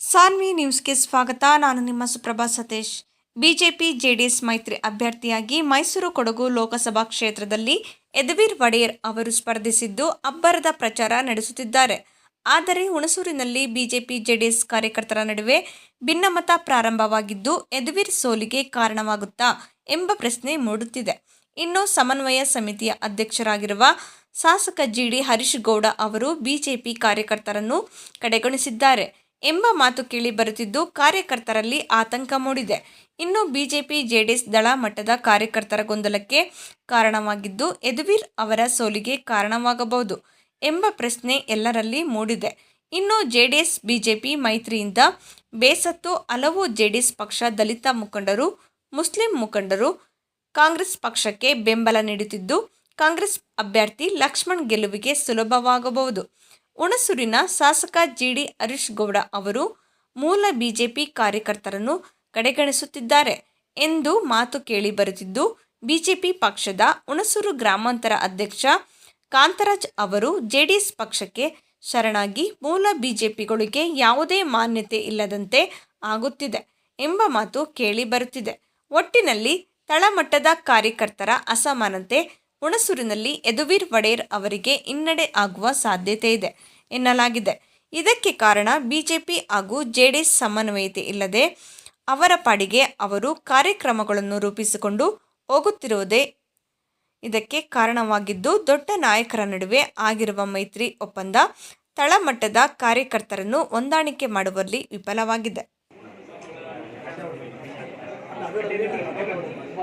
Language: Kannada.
ಸಾನ್ವಿ ನ್ಯೂಸ್ಗೆ ಸ್ವಾಗತ. ನಾನು ನಿಮ್ಮ ಸುಪ್ರಭಾ ಸತೀಶ್. ಬಿಜೆಪಿ, ಜೆಡಿಎಸ್ ಮೈತ್ರಿ ಅಭ್ಯರ್ಥಿಯಾಗಿ ಮೈಸೂರು ಕೊಡಗು ಲೋಕಸಭಾ ಕ್ಷೇತ್ರದಲ್ಲಿ ಯದುವೀರ್ ಒಡೆಯರ್ ಅವರು ಸ್ಪರ್ಧಿಸಿದ್ದು ಅಬ್ಬರದ ಪ್ರಚಾರ ನಡೆಸುತ್ತಿದ್ದಾರೆ. ಆದರೆ ಹುಣಸೂರಿನಲ್ಲಿ ಬಿಜೆಪಿ, ಜೆಡಿಎಸ್ ಕಾರ್ಯಕರ್ತರ ನಡುವೆ ಭಿನ್ನಮತ ಪ್ರಾರಂಭವಾಗಿದ್ದು ಯದುವೀರ್ ಸೋಲಿಗೆ ಕಾರಣವಾಗುತ್ತಾ ಎಂಬ ಪ್ರಶ್ನೆ ಮೂಡುತ್ತಿದೆ. ಇನ್ನು ಸಮನ್ವಯ ಸಮಿತಿಯ ಅಧ್ಯಕ್ಷರಾಗಿರುವ ಶಾಸಕ ಜಿ ಡಿ ಹರೀಶ್ ಗೌಡ ಅವರು ಬಿಜೆಪಿ ಕಾರ್ಯಕರ್ತರನ್ನು ಕಡೆಗಣಿಸಿದ್ದಾರೆ ಎಂಬ ಮಾತು ಕೇಳಿ ಬರುತ್ತಿದ್ದು ಕಾರ್ಯಕರ್ತರಲ್ಲಿ ಆತಂಕ ಮೂಡಿದೆ. ಇನ್ನು ಬಿಜೆಪಿ, ಜೆಡಿಎಸ್ ದಳ ಮಟ್ಟದ ಕಾರ್ಯಕರ್ತರ ಗೊಂದಲಕ್ಕೆ ಕಾರಣವಾಗಿದ್ದು ಯದುವೀರ್ ಅವರ ಸೋಲಿಗೆ ಕಾರಣವಾಗಬಹುದು. ಎಂಬ ಪ್ರಶ್ನೆ ಎಲ್ಲರಲ್ಲಿ ಮೂಡಿದೆ. ಇನ್ನು ಜೆಡಿಎಸ್, ಬಿಜೆಪಿ ಮೈತ್ರಿಯಿಂದ ಬೇಸತ್ತು ಹಲವು ಜೆಡಿಎಸ್ ಪಕ್ಷ ದಲಿತ ಮುಖಂಡರು, ಮುಸ್ಲಿಂ ಮುಖಂಡರು, ಕಾಂಗ್ರೆಸ್ ಪಕ್ಷಕ್ಕೆ ಬೆಂಬಲ ನೀಡುತ್ತಿದ್ದು, ಕಾಂಗ್ರೆಸ್ ಅಭ್ಯರ್ಥಿ ಲಕ್ಷ್ಮಣ್ ಗೆಲುವಿಗೆ ಸುಲಭವಾಗಬಹುದು. ಹುಣಸೂರಿನ ಶಾಸಕ ಜಿಡಿ ಹರೀಶ್ ಗೌಡ ಅವರು ಮೂಲ ಬಿಜೆಪಿ ಕಾರ್ಯಕರ್ತರನ್ನು ಕಡೆಗಣಿಸುತ್ತಿದ್ದಾರೆ ಎಂದು ಮಾತು ಕೇಳಿ ಬರುತ್ತಿದ್ದು, ಬಿಜೆಪಿ ಪಕ್ಷದ ಹುಣಸೂರು ಗ್ರಾಮಾಂತರ ಅಧ್ಯಕ್ಷ ಕಾಂತರಾಜ್ ಅವರು ಜೆಡಿಎಸ್ ಪಕ್ಷಕ್ಕೆ ಶರಣಾಗಿ ಮೂಲ ಬಿಜೆಪಿಗಳಿಗೆ ಯಾವುದೇ ಮಾನ್ಯತೆ ಇಲ್ಲದಂತೆ ಆಗುತ್ತಿದೆ ಎಂಬ ಮಾತು ಕೇಳಿ ಬರುತ್ತಿದೆ. ಒಟ್ಟಿನಲ್ಲಿ ತಳಮಟ್ಟದ ಕಾರ್ಯಕರ್ತರ ಅಸಮಾನತೆ ಹುಣಸೂರಿನಲ್ಲಿ ಯದುವೀರ್ ವಡೇರ್ ಅವರಿಗೆ ಹಿನ್ನಡೆ ಆಗುವ ಸಾಧ್ಯತೆ ಇದೆ ಎನ್ನಲಾಗಿದೆ. ಇದಕ್ಕೆ ಕಾರಣ ಬಿಜೆಪಿ ಹಾಗೂ ಜೆಡಿಎಸ್ ಸಮನ್ವಯತೆ ಇಲ್ಲದೆ ಅವರ ಪಾಡಿಗೆ ಅವರು ಕಾರ್ಯಕ್ರಮಗಳನ್ನು ರೂಪಿಸಿಕೊಂಡು ಹೋಗುತ್ತಿರುವುದೇ ಇದಕ್ಕೆ ಕಾರಣವಾಗಿದ್ದು ದೊಡ್ಡ ನಾಯಕರ ನಡುವೆ ಆಗಿರುವ ಮೈತ್ರಿ ಒಪ್ಪಂದ ತಳಮಟ್ಟದ ಕಾರ್ಯಕರ್ತರನ್ನು ಹೊಂದಾಣಿಕೆ ಮಾಡುವಲ್ಲಿ ವಿಫಲವಾಗಿದೆ.